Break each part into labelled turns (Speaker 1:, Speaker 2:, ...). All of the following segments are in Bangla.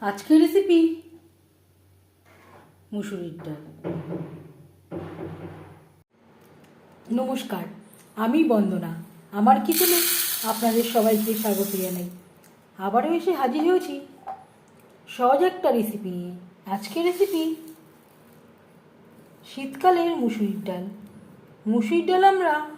Speaker 1: আজকের রেসিপি মুসুরির ডাল। নমস্কার, আমি বন্দনা। আমার কিচেনে আপনাদের সবাইকে স্বাগত জানাই। আবারও এসে হাজির হয়েছি। সহজ একটা রেসিপি নিয়ে। আজকের রেসিপি শীতকালের মুসুরির ডাল। মুসুরির ডাল আমরা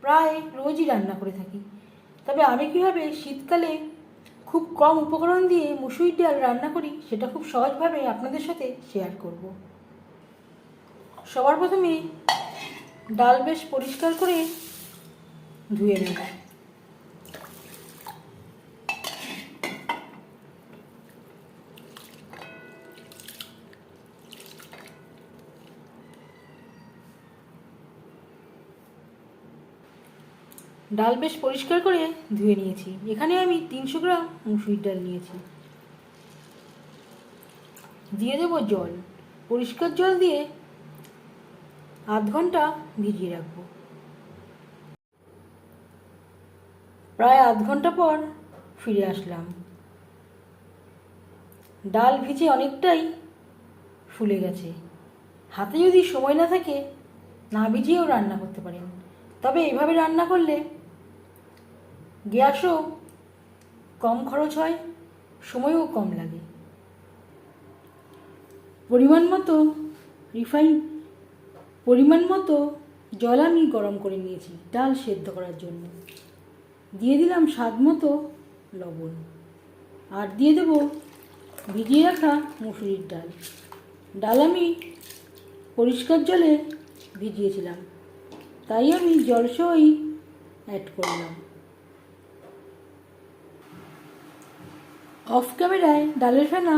Speaker 1: প্রায় রোজই রান্না করে থাকি। তবে আমি কীভাবে শীতকালে খুব কম উপকরণ দিয়ে মুসুরির ডাল রান্না করি, সেটা খুব সহজভাবে আপনাদের সাথে শেয়ার করব। সবার প্রথমে ডাল বেশ পরিষ্কার করে ধুয়ে নেব। ডাল বেশ পরিষ্কার করে ধুয়ে নিয়েছি। এখানে আমি তিনশো গ্রাম মুসুরির ডাল নিয়েছি। দিয়ে দেবো জল। পরিষ্কার জল দিয়ে আধ ঘণ্টা ভিজিয়ে রাখব। প্রায় আধ ঘণ্টা পর ফিরে আসলাম। ডাল ভিজে অনেকটাই ফুলে গেছে। হাতে যদি সময় না থাকে, না ভিজিয়েও রান্না করতে পারেন। তবে এভাবে রান্না করলে গ্যাসও কম খরচ হয়, সময়ও কম লাগে। পরিমাণ মতো রিফাইন পরিমাণ মতো জল আমি গরম করে নিয়েছি, ডাল সেদ্ধ করার জন্য। দিয়ে দিলাম স্বাদ মতো লবণ। আর দিয়ে দেবো ভিজিয়ে রাখা মুসুরির ডাল। ডাল আমি পরিষ্কার জলে ভিজিয়েছিলাম। তাই আমি জলসই অ্যাড করলাম। অফ ক্যামেরায় ডালের ফেনা।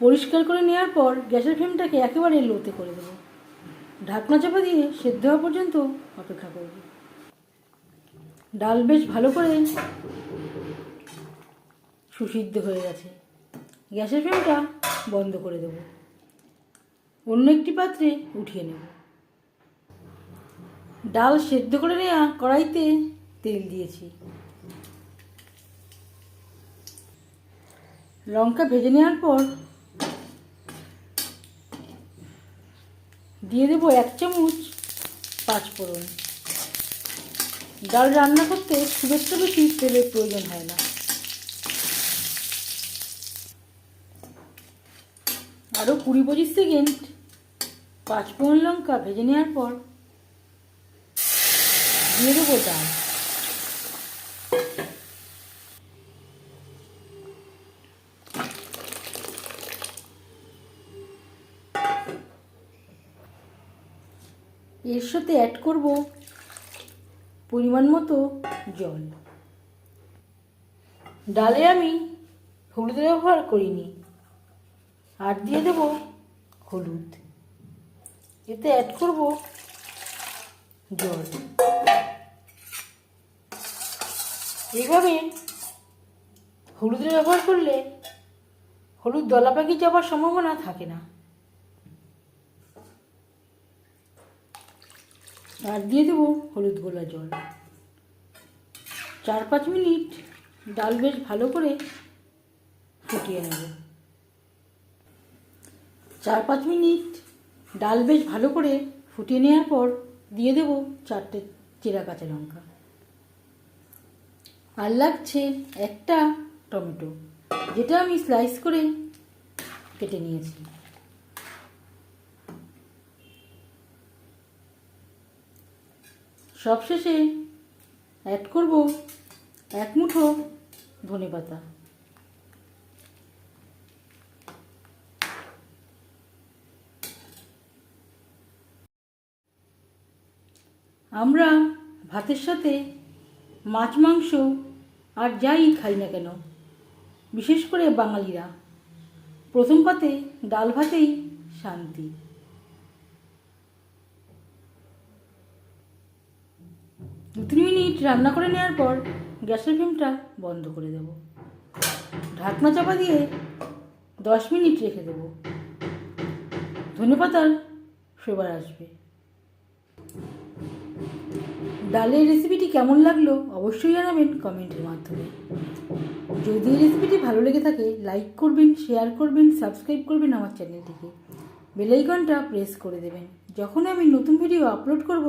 Speaker 1: পরিষ্কার করে নেওয়ার পর গ্যাসের ফ্লেমটাকে একেবারে লোতে করে দেবো। ঢাকনা চাপা দিয়ে সেদ্ধ হওয়া পর্যন্ত অপেক্ষা করব। ডাল বেশ ভালো করে সুসিদ্ধ হয়ে গেছে। গ্যাসের ফ্লেমটা বন্ধ করে দেব। অন্য একটি পাত্রে উঠিয়ে নেব। ডাল সেদ্ধ করে নেওয়া কড়াইতে তেল দিয়েছি। লঙ্কা ভেজে নেওয়ার পর দিয়ে দেবো এক চামচ পাঁচফোড়ন। ডাল রান্না করতে খুব একটা বেশি, তেলের প্রয়োজন হয় না। আরও কুড়ি পঁচিশ সেকেন্ড পাঁচফোড়ন লঙ্কা ভেজে নেওয়ার পর দিয়ে দেবো ডাল। এর সাথে অ্যাড করব পরিমাণ মতো জল। ডালে আমি হলুদ ব্যবহার করিনি। আর দিয়ে দেব হলুদ। এতে অ্যাড করব জল। এইভাবে হলুদের ব্যবহার করলে হলুদ দলা পাকি যাওয়ার সম্ভাবনা থাকে না। আর দিয়ে দেবো হলুদ গোলা জল। চার পাঁচ মিনিট ডাল বেশ ভালো করে ফুটিয়ে নেব। চার পাঁচ মিনিট ডাল বেশ ভালো করে ফুটিয়ে নেওয়ার পর দিয়ে দেবো চারটে চেরা কাঁচা লঙ্কা। আর লাগছে একটা টমেটো, যেটা আমি স্লাইস করে কেটে নিয়েছি। সবশেষে অ্যাড করব এক মুঠো ধনে পাতা। আমরা ভাতের সাথে মাছ, মাংস আর যাই খাই না কেন, বিশেষ করে বাঙালিরা, প্রথম পাতে ডাল ভাতেই শান্তি। দু তিন মিনিট রান্না করে নেওয়ার পর গ্যাসের ফ্লেমটা বন্ধ করে দেব। ঢাকনা চাপা দিয়ে দশ মিনিট রেখে দেব। ধনে পাতার ফ্লেভার আসবে। ডালের রেসিপিটি কেমন লাগল অবশ্যই জানাবেন কমেন্টের মাধ্যমে। যদি রেসিপিটি ভালো লেগে থাকে লাইক করবেন শেয়ার করবেন সাবস্ক্রাইব করবেন আমার চ্যানেলটিকে বেলাইকনটা প্রেস করে দেবেন। যখন আমি নতুন ভিডিও আপলোড করব